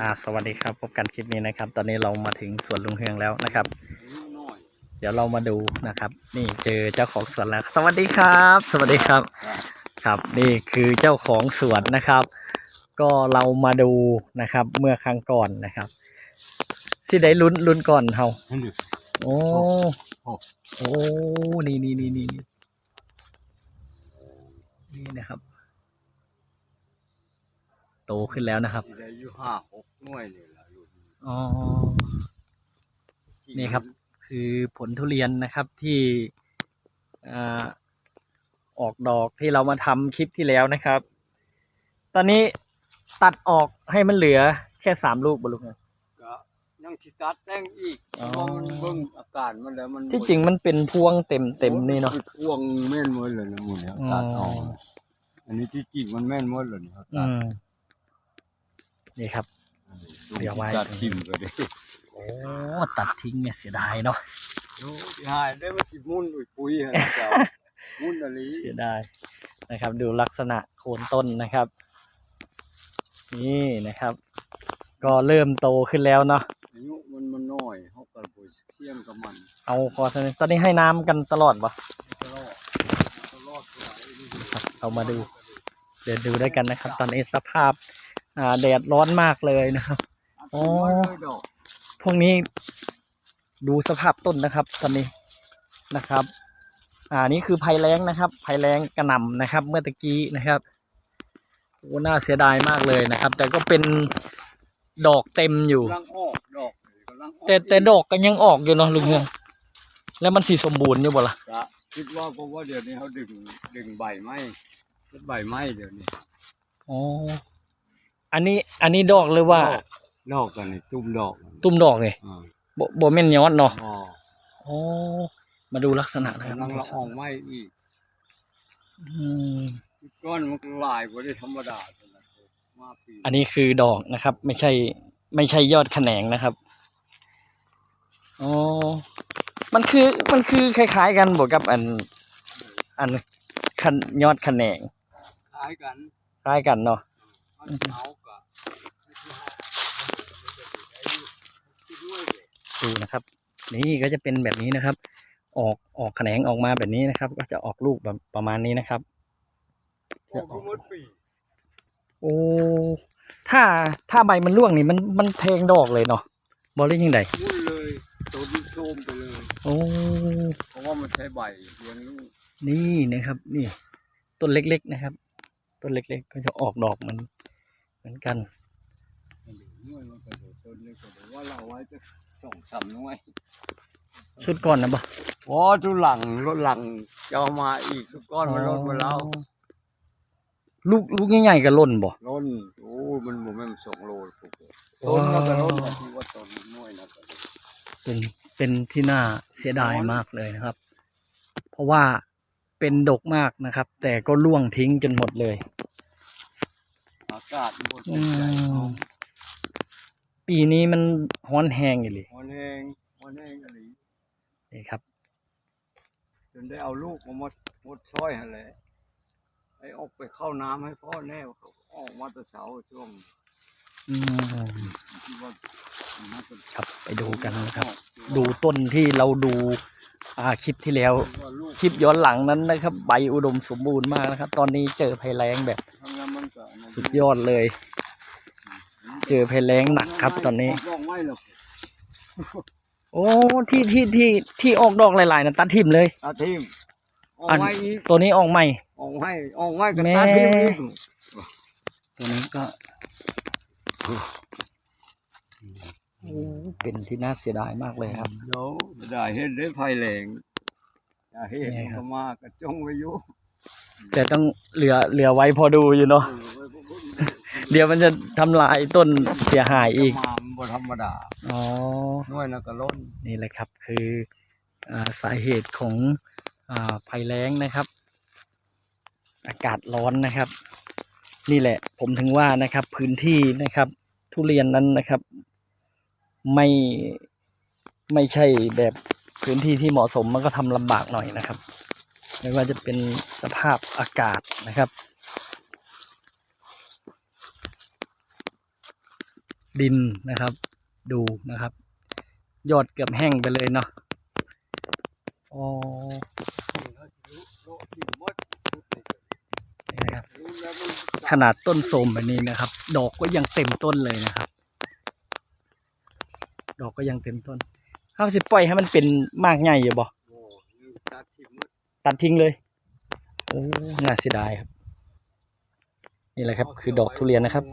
อ่าสวัสดีครับพบกันคลิปนี้นะครับ ตอนนี้เรามาถึงสวนลุงเฮืองแล้วนะครับ เดี๋ยวเรามาดูนะครับ นี่เจอเจ้าของสวนแล้ว สวัสดีครับ สวัสดีครับ ครับนี่คือเจ้าของสวนนะครับ ก็เรามาดูนะครับเมื่อครั้งก่อนนะครับสิได้ลุ้นลุ้นก่อนเฮาโอ้โอ้โอ้นี่นี่นี่นี่นี่นี่นะครับ โตขึ้นแล้วนะครับที่ได้อยู่ห้าหกหน่วยนี่แหละลูกอ๋อนี่ครับ คือผลทุเรียนนะครับที่อ่าออกดอกที่เรามาทำคลิปที่แล้วนะครับ ตอนนี้ตัดออกให้มันเหลือแค่สามลูกบลูกนะ ก็ยังสิตัดแต่งอีกอ๋อ เพราะมันเบิ่งอาการมันแล้วมันที่จริงมันเป็นพวงเต็มเต็มนี่เนาะมัพวงแม่นหมดเลยนะหมูเนี่ยตัดออกอ๋ออันนี้ที่จริงมันแม่นหมดเลยนะครับอืม นี่ครับ เดี๋ยวไว้ ตัดทิ่มก็ได้โอ้ตัดทิ้งเนี่ยเสียดายเนาะโอ้ยหายได้มาสิมุ่นอุ้ยปุ้ยฮะเจ้ามุ่นอะไรเสียดายนะครับ ดูลักษณะโคนต้นนะครับ นี่นะครับ ก็เริ่มโตขึ้นแล้วเนาะอายุมันมันน้อยเฮาก็บ่เสี่ยงกับมันเอาพอเท่านี้ตอนนี้ให้น้ำกันตลอดปะตลอดตลอดเท่าไหร่นี่ดูครับเรามาดู เดี๋ยวดูด้วยกันนะครับ ตอนนี้สภาพ อ่าแดดร้อนมากเลยนะครับอ๋อเลยดอกพวกนี้ดูสภาพต้นนะครับตอนนี้นะครับ อ่านี่คือภัยแล้งนะครับภัยแล้งกระหน่ำนะครับ เมื่อตะกี้นะครับโอ้น่าเสียดายมากเลยนะครับ แต่ก็เป็นดอกเต็มอยู่กำลังออกดอกกำลังออกแต่แต่ดอกก็ยังออกอยู่เนาะลุงเฮืองแล้วมันสีสมบูรณ์อยู่บ่ล่ะก็คิดว่าเพราะว่าเดี๋ยวนี้เขาดึงดึงใบไม้เฮ็ดใบไม้เดี๋ยวนี้อ๋อ อันนี้อันนี้ดอกเลยว่า ดอกกันนี่ตุ้มดอกตุ้มดอกเลยอ่าบ่บ่แม่นยอดเนาะอ๋ออ๋อมาดูลักษณะนะครับกำลังละอองไม้อีกอืมก้อนมันก็หลายบ่ได้ธรรมดาเท่านั้นเองมาปีอันนี้คือดอกนะครับ ไม่ใช่ ไม่ใช่ยอดแขนงนะครับอ๋อมันคือมันคือคล้าย ๆ กันบวกกับอัน อันขันยอดแขนงคล้ายกัน คล้ายกันเนาะมันเอากะคิ ดด้วยเลยดูนะครับ นี่ก็จะเป็นแบบนี้นะครับ ออกออกแขนงออกมาแบบนี้นะครับ ก็จะออกลูกแบบประมาณนี้นะครับออกหมดปีโอ้ถ้าถ้าใบมันร่วงนี่มันมันแทงดอกเลยเนาะบอลเล่ยังไงมุ่นเลยตัวนี้โทรมไปเลยโอ้เพราะว่ามันใช้ใบเลี้ยงลูกนี่นะครับ นี่ต้นเล็กๆนะครับ ต้นเล็ก ๆ ก็จะออกดอกเหมัน เหมือนกันมันอยู่หน่วยมันก็เดี๋ยวต้นนี้ก็เดี๋ยวว่าเราไว้จะสองสามหน่วยชุดก่อนนะบ่พอทุหลังรถหลังจะเอามาอีกทุกก้อนมันลดมาแล้วลูกลูกใหญ่ๆก็ล่นบ่ล้นโอ้ยมันบ่แม่นสองโลพวกนี้ต้นแล้วก็ล้นมาที่ว่าต้นน้อยนะก็เป็นเป็นที่น่าเสียดายมากเลยนะครับ เพราะว่าเป็นดกมากนะครับ แต่ก็ร่วงทิ้งจนหมดเลยอากาศมันบ่อืสนใจมปีนี้มันฮ้อนแห้งอยู่เลยมันแห้งมันแห้งอะไรนี่ครับ จนได้เอาลูกมาหมดหมดช้อยหั่นแหละไอ้ออกไปเข้าน้ำให้พ่อแน่เขาออกมาแต่เช้าช่วงอืมที่ว่ามันจะครับไปดูกันนะครับ ดูต้นที่เราดู อ่าคลิปที่แล้วว่าลูกคลิปย้อนหลังนั้นนะครับ ใบอุดมสมบูรณ์มากนะครับ ตอนนี้เจอภัยแล้งแบบทำงานมันก็นนั้นสุดยอดเลย เจอภัยแล้งหนักครับตอนนี้ลองไม่หรอกโอ้ที่ที่ที่ที่ออกดอกหลายๆนะตัดทิมเลยตาทิมออกอันไม่อีกตัวนี้ออกใหม่ออกไม่ออกไม่ก็แม่ตาทิมอีกตัวนี้ก็โอ้ เป็นที่น่าเสียดายมากเลยครับเดี๋ยวได้เห็นได้ไฟแรงอย่าเห็นนี่ครับก็มากระจงไว้อยู่แต่ต้องเหลือเหลือไว้พอดูอยู่เนาะเออไว้พวกมึงเดี๋ยวมันจะทำลายต้นเสียหายอีกมามันบ่ธรรมดาอ๋อหน่วยน่ะก็ล้นนี่แหละครับ คืออาสาเหตุของอาภัยแล้งนะครับ อากาศร้อนนะครับ นี่แหละผมถึงว่านะครับ พื้นที่นะครับ ทุเรียนนั้นนะครับ ไม่ไม่ใช่แบบพื้นที่ที่เหมาะสมมันก็ทำลำบากหน่อยนะครับ ไม่ว่าจะเป็นสภาพอากาศนะครับ ดินนะครับ ดูนะครับ ยอดเกือบแห้งไปเลยเนาะอ๋อขนาดต้นโสมแบบนี้นะครับ ดอกก็ยังเต็มต้นเลยนะครับ ดอกก็ยังเต็มต้นเขาสิปล่อยให้มันเป็นมากใหญ่อยู่บ่โอ้นี่ตัดทิ้งเลยโอ้น่าเสียดายครับ นี่แหละครับ คือดอกทุเรียนนะครับ